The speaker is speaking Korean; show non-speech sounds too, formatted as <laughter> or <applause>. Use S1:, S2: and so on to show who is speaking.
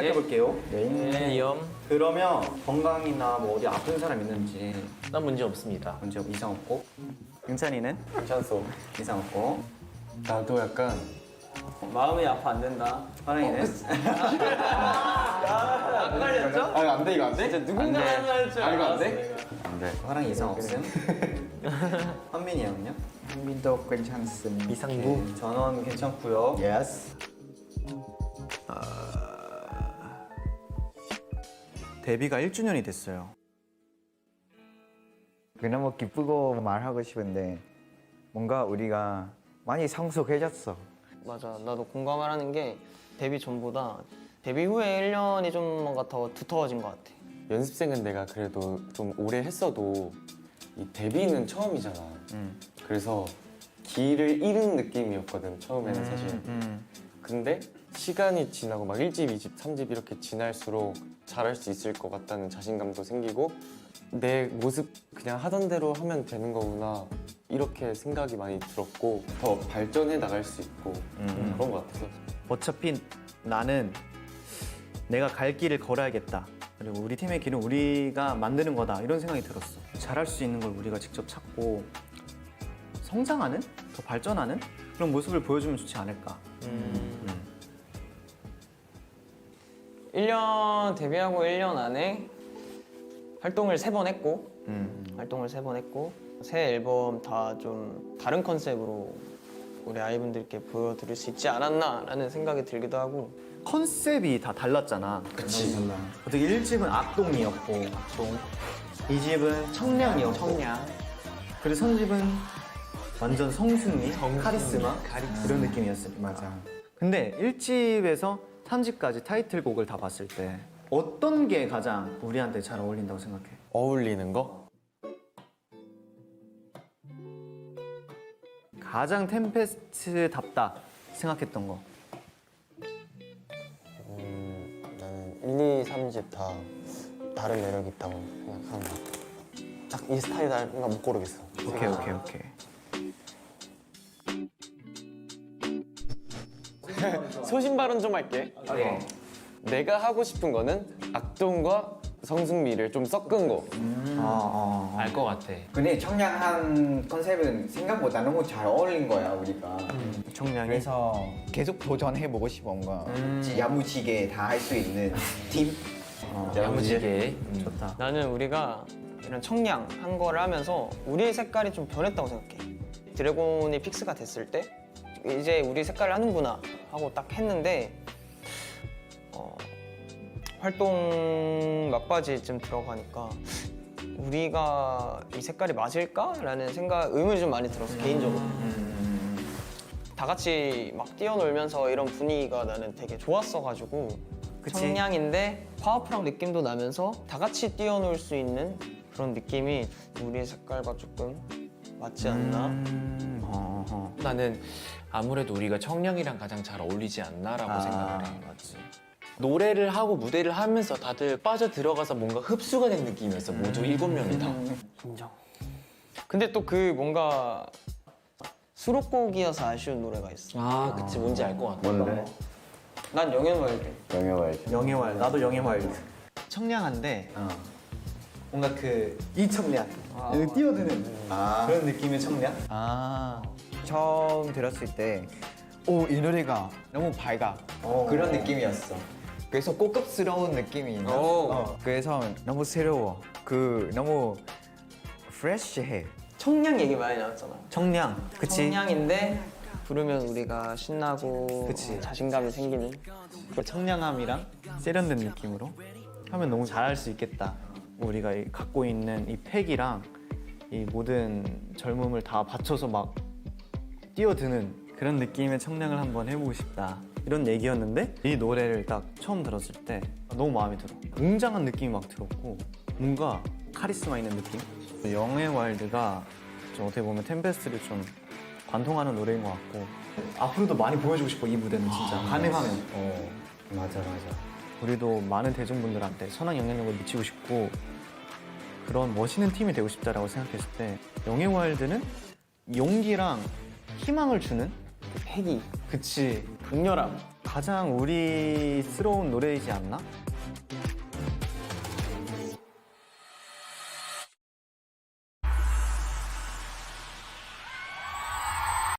S1: 시작해 볼게요.
S2: 네, 염.
S1: 그러면 건강이나 뭐 어디 아픈 사람 있는지
S2: 난 문제 없습니다.
S1: 문제 이상 없고. 윤찬이는
S3: 괜찮소.
S1: 이상 없고.
S3: 나도 약간
S2: 마음이 아파 안 된다.
S1: 화랑이는
S3: 아니 안돼 이거 안 돼?
S2: 누군가 하나 할줄
S3: 아, 이거 안. 돼? 안돼.
S1: 화랑이 이상 없음. <laughs> 현민이 형은요?
S4: 민도 괜찮습니다.
S2: 이상구.
S1: 오케이, 전원 괜찮고요.
S4: Yes.
S1: 데뷔가 1주년이 됐어요.
S4: 그나마 기쁘고 말하고 싶은데 뭔가 우리가 많이 성숙해졌어.
S5: 맞아. 나도 공감을 하는 게 데뷔 전보다 데뷔 후에 1년이 좀 뭔가 더 두터워진 것 같아.
S3: 연습생은 내가 그래도 좀 오래 했어도 이 데뷔는 처음이잖아.
S1: 음.
S3: 그래서 길을 잃은 느낌이었거든 처음에는 사실.
S1: 음.
S3: 근데 시간이 지나고 막 1집, 2집, 3집 이렇게 지날수록 잘할 수 있을 것 같다는 자신감도 생기고 내 모습 그냥 하던 대로 하면 되는 거구나 이렇게 생각이 많이 들었고 더 발전해 나갈 수 있고
S1: 음.
S3: 그런 것 같아서
S1: 어차피 나는 내가 갈 길을 걸어야겠다. 그리고 우리 팀의 길은 우리가 만드는 거다. 이런 생각이 들었어. 잘할 수 있는 걸 우리가 직접 찾고 성장하는, 더 발전하는 그런 모습을 보여주면 좋지 않을까. 음.
S5: 1년 데뷔하고 1년 안에 활동을 세 번 했고
S1: 음.
S5: 활동을 세 번 했고 새 앨범 다 좀 다른 컨셉으로 우리 아이분들께 보여드릴 수 있지 않았나라는 생각이 들기도 하고
S1: 컨셉이 다 달랐잖아.
S3: 그치.
S1: 어떻게 1집은 악동이었고, 악동. 2집은 청량이었고,
S5: 청량
S1: 그리고 3집은 완전 성숙미, 카리스마, 이런 느낌이었어.
S4: 맞아.
S1: 근데 1집에서 3집까지 타이틀곡을 다 봤을 때 어떤 게 가장 우리한테 잘 어울린다고 생각해?
S3: 어울리는 거?
S1: 가장 템페스트답다 생각했던 거.
S3: 음, 나는 1, 2, 3집 다 다른 매력 이 있다고 생각하는 것 같아. 딱이 스타일 나못 고르겠어.
S1: 오케이, 오케이, 오케이. <laughs>
S3: 소신 발언 좀 할게. 내가 하고 싶은 거는 악동과 성승미를 좀 섞은 거.
S1: 어, 어.
S2: 알 것 같아.
S4: 근데 청량한 컨셉은 생각보다 너무 잘 어울린 거야 우리가.
S1: 청량이.
S4: 그래서 계속 도전해 보고 싶어 뭔가 야무지게 다 할 수 있는 팀.
S1: 어,
S2: 야무지게. 음.
S1: 좋다.
S5: 나는 우리가 이런 청량 한 거를 하면서 우리 색깔이 좀 변했다고 생각해. 드래곤이 픽스가 됐을 때 이제 우리 색깔을 하는구나 하고 딱 했는데 어, 활동 막바지쯤 들어가니까 우리가 이 색깔이 맞을까라는 생각 의문이 좀 많이 들었어 개인적으로. 다 같이 막 뛰어놀면서 이런 분위기가 나는 되게 좋았어가지고
S1: 그치.
S5: 청량인데 파워풀한 느낌도 나면서 다 같이 뛰어놀 수 있는 그런 느낌이 우리 색깔과 조금 맞지 않나?
S1: 음, 어, 어.
S2: 나는 아무래도 우리가 청량이랑 가장 잘 어울리지 않나라고
S1: 아,
S2: 생각을 해.
S1: 맞지.
S2: 노래를 하고 무대를 하면서 다들 빠져 들어가서 뭔가 흡수가 된 느낌이었어. 모두 일곱 명이 다.
S5: 인정. 근데 또 그 뭔가 수록곡이어서 아쉬운 노래가 있어.
S2: 아, 그치. 뭔지 알 것 같아.
S3: 뭔데?
S5: 난 영현월드.
S3: 영예와이드.
S1: 영예왈. 나도 영예왈. 청량한데
S4: 어.
S1: 뭔가 그 이청량. 여기 뛰어드는
S4: 아.
S1: 그런 느낌의 청량?
S4: 아. 처음 들었을 때, 오, 이 노래가 너무 밝아.
S1: 어.
S4: 그런 느낌이었어. 그래서 고급스러운 느낌이 있나?
S5: 오.
S4: 어, 그래서 너무 새로워. 그, 너무 프레쉬해.
S5: 청량 얘기 많이 나왔잖아.
S1: 청량. 그치.
S5: 청량인데 부르면 우리가 신나고
S1: 그치.
S5: 자신감이 생기는.
S1: 그 청량함이랑 세련된 느낌으로 하면 너무 잘할 수 있겠다. 우리가 이 갖고 있는 이 팩이랑 이 모든 젊음을 다 바쳐서 막 뛰어드는 그런 느낌의 청량을 한번 해보고 싶다. 이런 얘기였는데 이 노래를 딱 처음 들었을 때 너무 마음에 들어. 웅장한 느낌이 막 들었고 뭔가 카리스마 있는 느낌? 영의 와일드가 좀 어떻게 보면 템페스트를 좀 관통하는 노래인 것 같고 앞으로도 많이 보여주고 싶어 이 무대는 진짜 가능하면
S4: 어 맞아 맞아.
S1: 우리도 많은 대중분들한테 선한 영향력을 미치고 싶고 그런 멋있는 팀이 되고 싶다라고 생각했을 때 영예와일드는 용기랑 희망을 주는
S5: 패기.
S1: 그치.
S5: 강렬함.
S1: 가장 우리스러운 노래이지 않나?